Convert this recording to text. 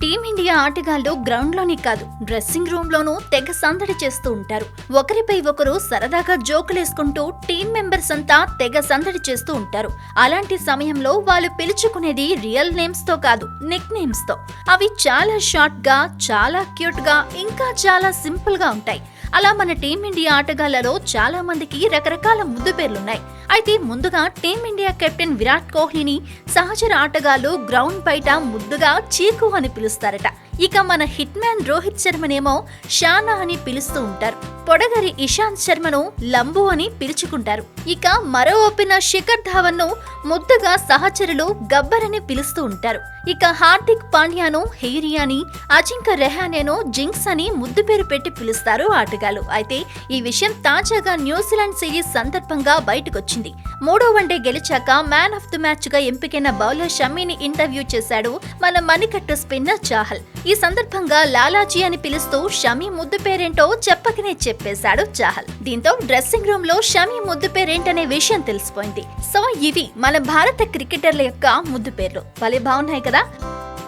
Team India ఆటగాళ్ళు గ్రౌండ్లోనే కాదు dressing room లోనూ తెగ సందడి చేస్తూ ఉంటారు. ఒకరిపై ఒకరు సరదాగా జోకులేసుకుంటూ టీం మెంబర్స్ అంతా తెగ సందడి చేస్తూ ఉంటారు. అలాంటి సమయంలో వాళ్ళు పిలుచుకునేది రియల్ నేమ్స్తో కాదు నిక్ నేమ్స్తో అవి చాలా షార్ట్గా చాలా క్యూట్గా ఇంకా చాలా సింపుల్గా ఉంటాయి. అలా మన టీమిండియా ఆటగాళ్ళలో చాలా మందికి రకరకాల ముద్దు పేర్లున్నాయి. అయితే ముందుగా టీమిండియా కెప్టెన్ విరాట్ కోహ్లీని సహచర ఆటగాళ్ళు గ్రౌండ్ బయట ముద్దుగా చీకు అని పిలుస్తారట. ఇక మన హిట్ మ్యాన్ రోహిత్ శర్మనేమో షానా అని పిలుస్తూ ఉంటారు. పొడగరి ఇషాంత్ శర్మను లంబు అని పిలుచుకుంటారు. ఇక మరో ఓపెనర్ శిఖర్ ధావన్ను ముద్దుగా సహచరులు గబ్బర్ అని పిలుస్తూ ఉంటారు. ఇక హార్దిక్ పాండ్యాను హెయిరీ అని అజింక రెహానేను జింక్స్ అని ముద్దు పేరు పెట్టి పిలుస్తారు ఆటగాళ్ళు అయితే ఈ విషయం తాజాగా న్యూజిలాండ్ సిరీస్ సందర్భంగా బయటకొచ్చింది. మూడో వన్డే గెలిచాక మ్యాన్ ఆఫ్ ది మ్యాచ్గా ఎంపికైన బౌలర్ షమ్మీని ఇంటర్వ్యూ చేశాడు మన మణికట్టు స్పిన్నర్ చాహల్. ఈ సందర్భంగా లాలాజీ అని పిలుస్తూ షమీ ముద్దు పేరేంటో చెప్పకనే చెప్పేశాడు చాహల్. దీంతో డ్రెస్సింగ్ రూమ్లో షమీ ముద్దు పేరేంటనే విషయం తెలిసిపోయింది. సో ఇవి మన భారత క్రికెటర్ల యొక్క ముద్దు పేర్లు. భలే బాగున్నాయి కదా?